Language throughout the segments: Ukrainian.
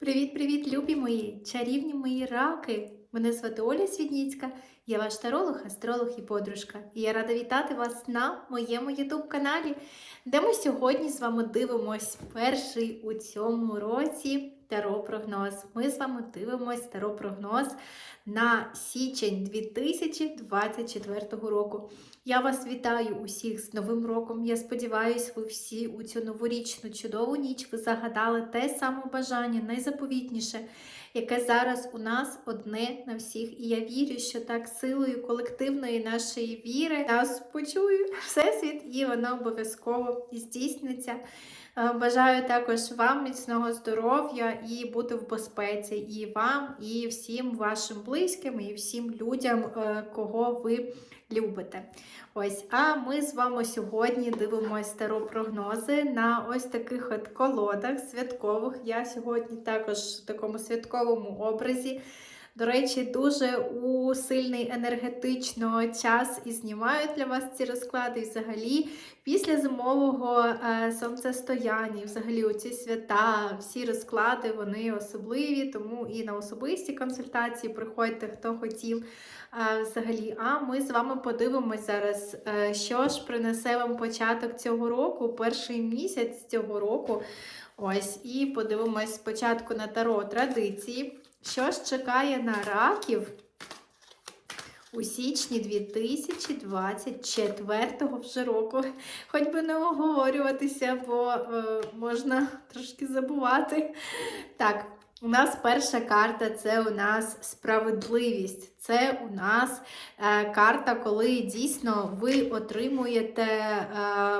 Привіт-привіт, любі мої, чарівні мої раки! Мене звати Оля Свідніцька, я ваш таролог, астролог і подружка. І я рада вітати вас на моєму ютуб-каналі, де ми сьогодні з вами дивимось перший у цьому році таро-прогноз. Ми з вами дивимось таро-прогноз на січень 2024 року. Я вас вітаю усіх з Новим роком. Я сподіваюся, ви всі у цю новорічну чудову ніч ви загадали те саме бажання, найзаповітніше, яке зараз у нас одне на всіх. І я вірю, що так силою колективної нашої віри нас почує Всесвіт, і воно обов'язково здійсниться. Е, Бажаю також вам міцного здоров'я і бути в безпеці, і вам, і всім вашим близьким, і всім людям, е, кого ви любите. Ось, а ми з вами сьогодні дивимося старопрогнози на ось таких от колодах святкових. Я сьогодні також в такому святковому образі. До речі, дуже у сильний енергетично час і знімаю для вас ці розклади. І взагалі, після зимового е, сонцестояння, взагалі оці свята, всі розклади, вони особливі, тому і на особисті консультації приходьте, хто хотів. е, Взагалі, а ми з вами подивимось зараз, е, що ж принесе вам початок цього року, перший місяць цього року. Ось, і подивимось спочатку на таро традиції. Що ж чекає на раків у січні 2024 вже року? Хоч би не оговорюватися, бо е, можна трошки забувати. Так, у нас перша карта це у нас справедливість. Це у нас е, карта, коли дійсно ви отримуєте е,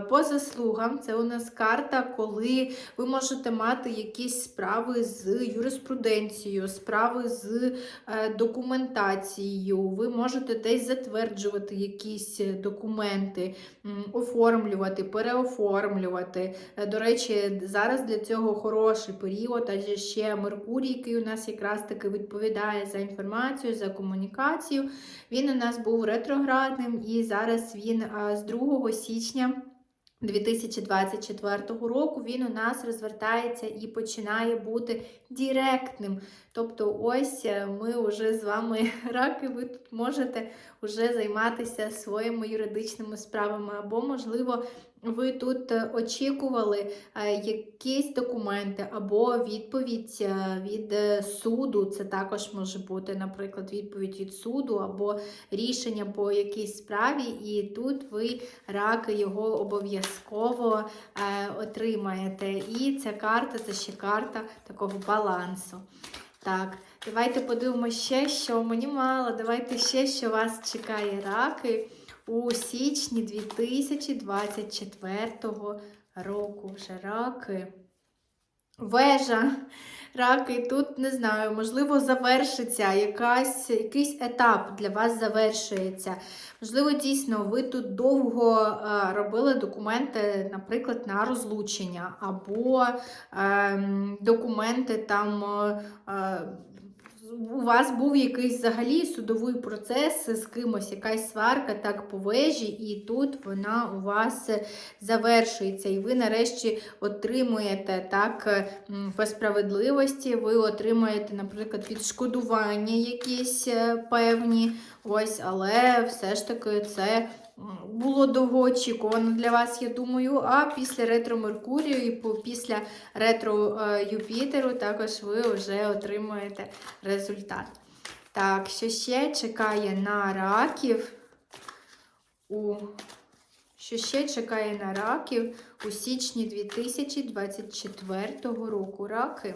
по заслугам. Це у нас карта, коли ви можете мати якісь справи з юриспруденцією, справи з е, документацією. Ви можете десь затверджувати якісь документи, оформлювати, переоформлювати. До речі, зараз для цього хороший період, адже ще Меркурій, який у нас якраз таки відповідає за інформацію, за комунікацію. Він у нас був ретроградним, і зараз він з 2 січня. 2024 року він у нас розвертається і починає бути директним. Тобто, ось е, ми вже з вами раки, ви тут можете вже займатися своїми юридичними справами, або, можливо, ви тут е, очікували е, якісь документи, або відповідь е, від суду. Це також може бути, наприклад, відповідь від суду, або рішення по якійсь справі, і тут ви раки його обов'язково отримаєте. І ця карта це ще карта такого балансу. Так, давайте подивимося ще, що мені мало. Давайте ще, що вас чекає раки у січні 2024 року. Вже раки. Вежа. Раки, тут не знаю, можливо, завершиться якась, якийсь етап для вас завершується. Можливо, дійсно, ви тут довго е, робили документи, наприклад, на розлучення, або е, документи там. Е, у вас був якийсь взагалі судовий процес з кимось, якась сварка так по вежі, і тут вона у вас завершується. І ви нарешті отримуєте так по справедливості, ви отримуєте, наприклад, відшкодування якісь е, певні. Ось, але все ж таки це було довгоочікувано для вас, я думаю. А після ретро Меркурію і після ретро е, Юпітеру також ви вже отримуєте результат. Так, що ще чекає на раків у що ще чекає на раків у січні 2024 року. Раки.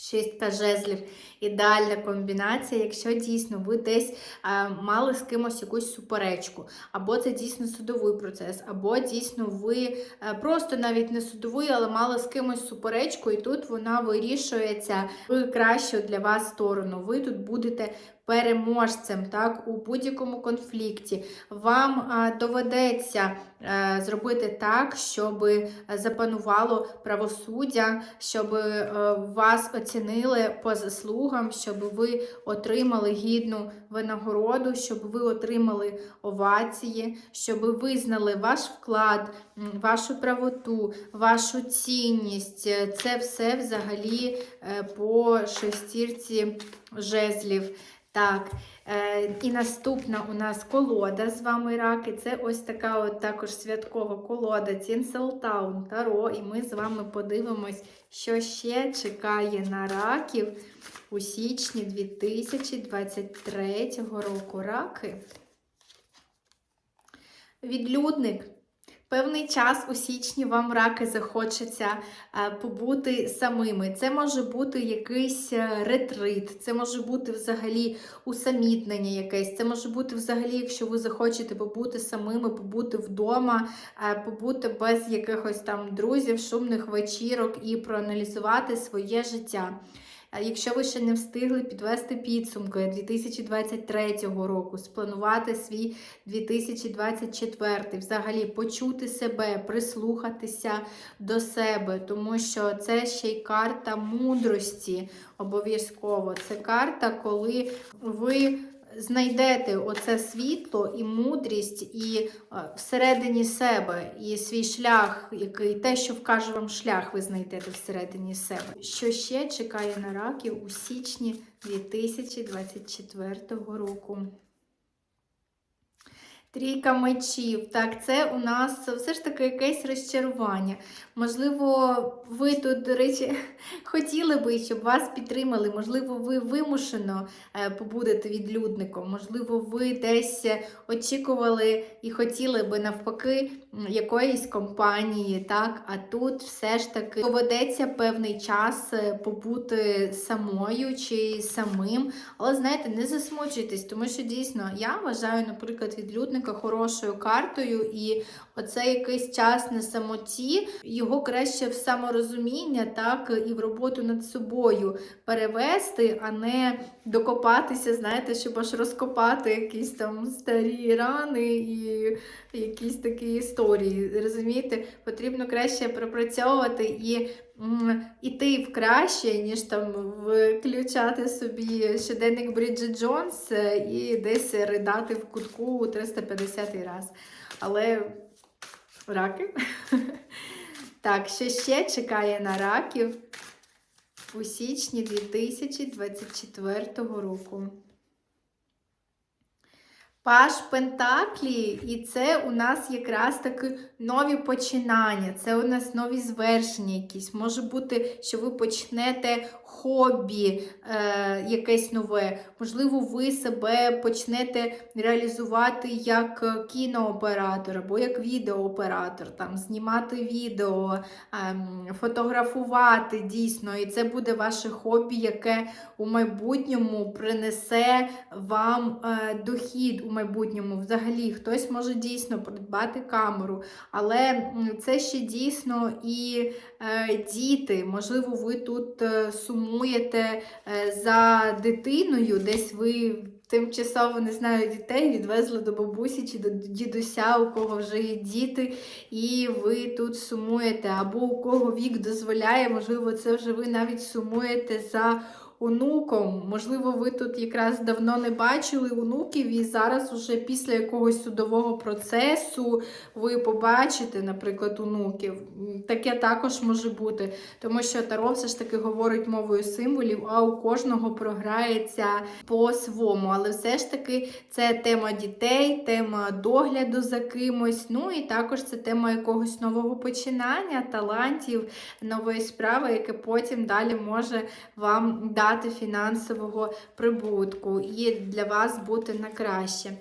Шістка жезлів. Ідеальна комбінація, якщо дійсно ви десь а, мали з кимось якусь суперечку, або це дійсно судовий процес, або дійсно ви а, просто навіть не судовий, але мали з кимось суперечку, і тут вона вирішується в кращу для вас сторону. Ви тут будете переможцем так, у будь-якому конфлікті. Вам а, доведеться е, зробити так, щоб запанувало правосуддя, щоб е, вас оцінили по заслугам, щоб ви отримали гідну винагороду, щоб ви отримали овації, щоб ви визнали ваш вклад, вашу правоту, вашу цінність. Е, Це все взагалі е, по шестірці жезлів. Так, е, і наступна у нас колода з вами раки. Це ось така от також святкова колода Тінселтаун Таро. І ми з вами подивимось, що ще чекає на раків у січні 2023 року. Раки. Відлюдник. Певний час у січні вам раки захочеться е, побути самими. Це може бути якийсь е, ретрит, це може бути взагалі усамітнення якесь, це може бути взагалі, якщо ви захочете побути самими, побути вдома, е, побути без якихось там друзів, шумних вечірок і проаналізувати своє життя. Якщо ви ще не встигли підвести підсумки 2023 року, спланувати свій 2024, взагалі почути себе, прислухатися до себе, тому що це ще й карта мудрості обов'язково. Це карта, коли ви знайдете оце світло і мудрість, і е, всередині себе, і свій шлях, який те, що вкаже вам шлях, ви знайдете всередині себе. Що ще чекає на раків у січні 2024 року? Трійка мечів. Так, це у нас все ж таки якесь розчарування. Можливо, ви тут, до речі, хотіли би, щоб вас підтримали. Можливо, ви вимушено е, побудете відлюдником. Можливо, ви десь очікували і хотіли би навпаки якоїсь компанії. так? А тут все ж таки доведеться певний час е, побути самою чи самим. Але знаєте, не засмучуйтесь, тому що дійсно я вважаю, наприклад, відлюдника хорошою картою, і оце якийсь час на самоті, його краще в саморозуміння, так, і в роботу над собою перевести, а не докопатися, знаєте, щоб аж розкопати якісь там старі рани і якісь такі історії. Розумієте, потрібно краще пропрацьовувати і іти в краще, ніж там включати собі щоденник Бріджит Джонс е, і десь ридати в кутку 350 раз. Але раки. Так, що ще чекає на раків у січні 2024 року? Паш Пентаклі, і це у нас якраз таки нові починання, це у нас нові звершення якісь. Може бути, що ви почнете хобі е, якесь нове. Можливо, ви себе почнете реалізувати як кінооператор або як відеооператор, там, знімати відео, е, фотографувати дійсно. І це буде ваше хобі, яке у майбутньому принесе вам е, дохід у майбутньому. Взагалі, хтось може дійсно придбати камеру, але це ще дійсно і е, діти. Можливо, ви тут е, сумуєте е, за дитиною, десь ви. Тимчасово не знаю дітей, відвезли до бабусі чи до дідуся, у кого вже є діти, і ви тут сумуєте, або у кого вік дозволяє, можливо, це вже ви навіть сумуєте за онуком. Можливо, ви тут якраз давно не бачили онуків, і зараз, уже після якогось судового процесу, ви побачите, наприклад, онуків. Таке також може бути, тому що Таро все ж таки говорить мовою символів, а у кожного програється по-свому. Але все ж таки це тема дітей, тема догляду за кимось. Ну і також це тема якогось нового починання, талантів, нової справи, яке потім далі може вам дати фінансового прибутку і для вас бути на краще.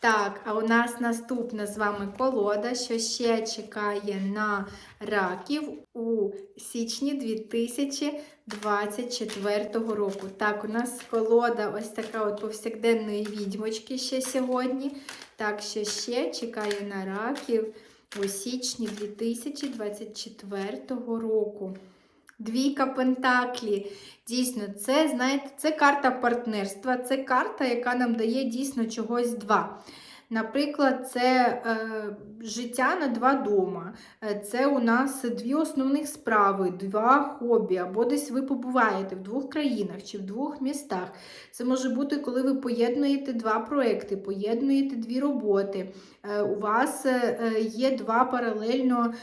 Так, а у нас наступна з вами колода, що ще чекає на раків у січні 2024 року. Так, у нас колода ось така от повсякденної відьмочки ще сьогодні. Так, що ще чекає на раків у січні 2024 року. Двійка Пентаклі. Дійсно, це, знаєте, це карта партнерства, це карта, яка нам дає дійсно чогось два. Наприклад, це е, життя на два дома. Е, Це у нас дві основних справи, два хобі, або десь ви побуваєте в двох країнах чи в двох містах. Це може бути, коли ви поєднуєте два проекти, поєднуєте дві роботи. Е, У вас е, е, є два паралельно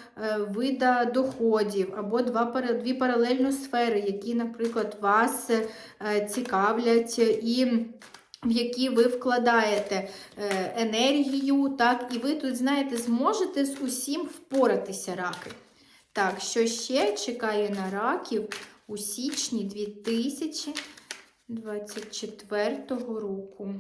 вида доходів, або два, дві паралельно сфери, які, наприклад, вас цікавлять і в які ви вкладаєте е, енергію, так, і ви тут, знаєте, зможете з усім впоратися, раки. Так, що ще чекає на раків у січні 2024 року?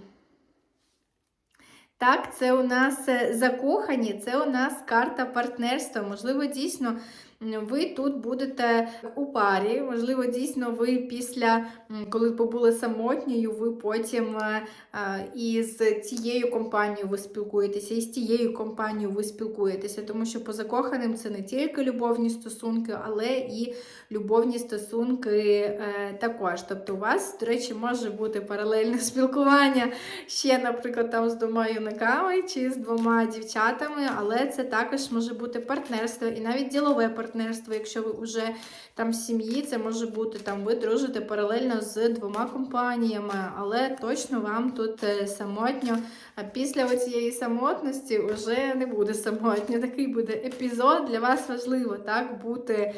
Так, це у нас е, закохані, це у нас карта партнерства. Можливо, дійсно ви тут будете у парі. Можливо, дійсно, ви після, коли побули самотньою, ви потім е, е, із цією компанією ви спілкуєтеся, і з тією компанією ви спілкуєтеся. Тому що по закоханим це не тільки любовні стосунки, але і любовні стосунки е, також. Тобто, у вас, до речі, може бути паралельне спілкування ще, наприклад, там з двома юнаками чи з двома дівчатами, але це також може бути партнерство і навіть ділове партнерство, якщо ви вже там в сім'ї, це може бути там ви дружите паралельно з двома компаніями, але точно вам тут е, самотньо. А після цієї самотності вже не буде самотньо. Такий буде епізод. Для вас важливо так бути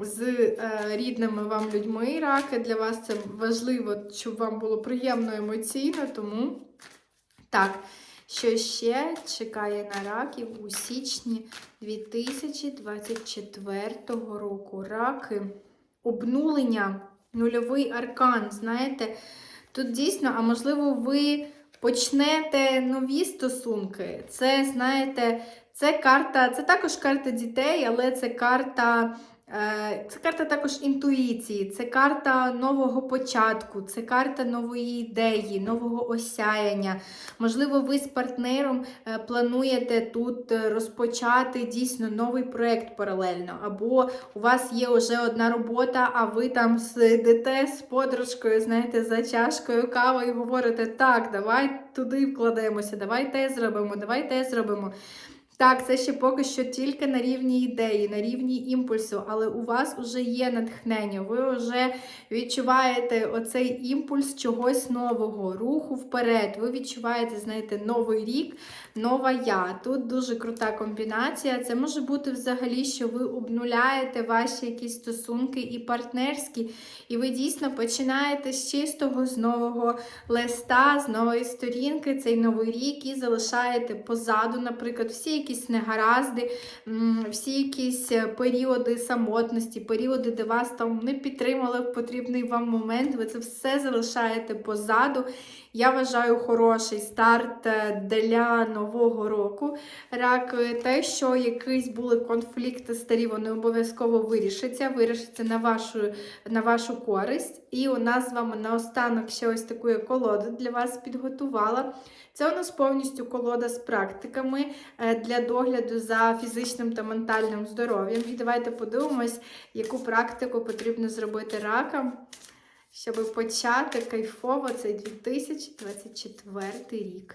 з е, рідними вам людьми. Раки для вас це важливо, щоб вам було приємно емоційно, тому. Так, що ще чекає на раків у січні 2024 року? Раки, обнулення, нульовий аркан. Знаєте, тут дійсно, а можливо, ви почнете нові стосунки. Це, знаєте, це карта, це також карта дітей, але це карта. Е, Це карта також інтуїції, це карта нового початку, це карта нової ідеї, нового осяяння. Можливо, ви з партнером е, плануєте тут е, розпочати дійсно новий проєкт паралельно, або у вас є вже одна робота, а ви там сидите з подружкою, знаєте, за чашкою кави і говорите: так, давай туди вкладемося, давай те зробимо, давай те зробимо. Так, це ще поки що тільки на рівні ідеї, на рівні імпульсу, але у вас вже є натхнення, ви вже відчуваєте оцей імпульс чогось нового, руху вперед. Ви відчуваєте, знаєте, новий рік, нова я. Тут дуже крута комбінація. Це може бути взагалі, що ви обнуляєте ваші якісь стосунки і партнерські, і ви дійсно починаєте з чистого, з нового листа, з нової сторінки, цей новий рік і залишаєте позаду, наприклад, всі якісь негаразди, всі якісь е, періоди самотності, періоди, де вас там не підтримали в потрібний вам момент. Ви це все залишаєте позаду. Я вважаю хороший старт е, для нового року. Рак, е, те, що якісь були конфлікти старі, вони обов'язково вирішаться, вирішаться на вашу, на вашу користь. І у нас з вами наостанок ще ось таку колоду для вас підготувала. Це у нас повністю колода з практиками е, догляду за фізичним та ментальним здоров'ям. І давайте подивимось, яку практику потрібно зробити ракам, щоб почати кайфово цей 2024 рік.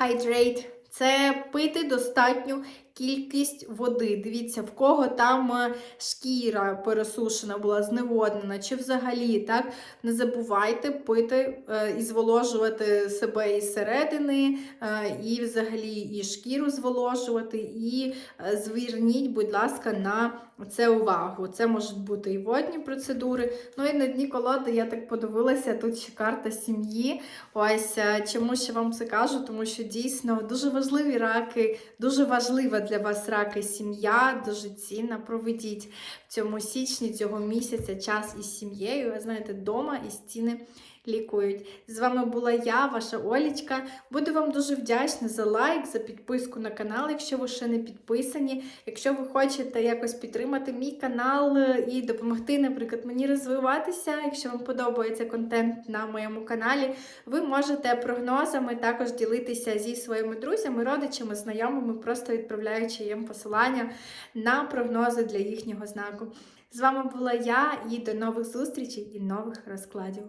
Hydrate – це пити достатню кількість води. Дивіться, в кого там е, шкіра пересушена була, зневоднена, чи взагалі так. Не забувайте пити е, і зволожувати себе із середини, е, і взагалі і шкіру зволожувати. І зверніть, будь ласка, на це увагу. Це можуть бути і водні процедури. Ну і на дні колоди я так подивилася, тут ще карта сім'ї. Ось чому ще вам це кажу, тому що дійсно дуже важливі раки, дуже важлива вас раки сім'я, дуже цінна. Проведіть в цьому січні цього місяця час із сім'єю. Ви знаєте, дома і стіни лікують. З вами була я, ваша Олічка. Буду вам дуже вдячна за лайк, за підписку на канал, якщо ви ще не підписані. Якщо ви хочете якось підтримати мій канал е, і допомогти, наприклад, мені розвиватися, якщо вам подобається контент на моєму каналі, ви можете прогнозами також ділитися зі своїми друзями, родичами, знайомими, просто відправляючи їм посилання на прогнози для їхнього знаку. З вами була я і до нових зустрічей і нових розкладів.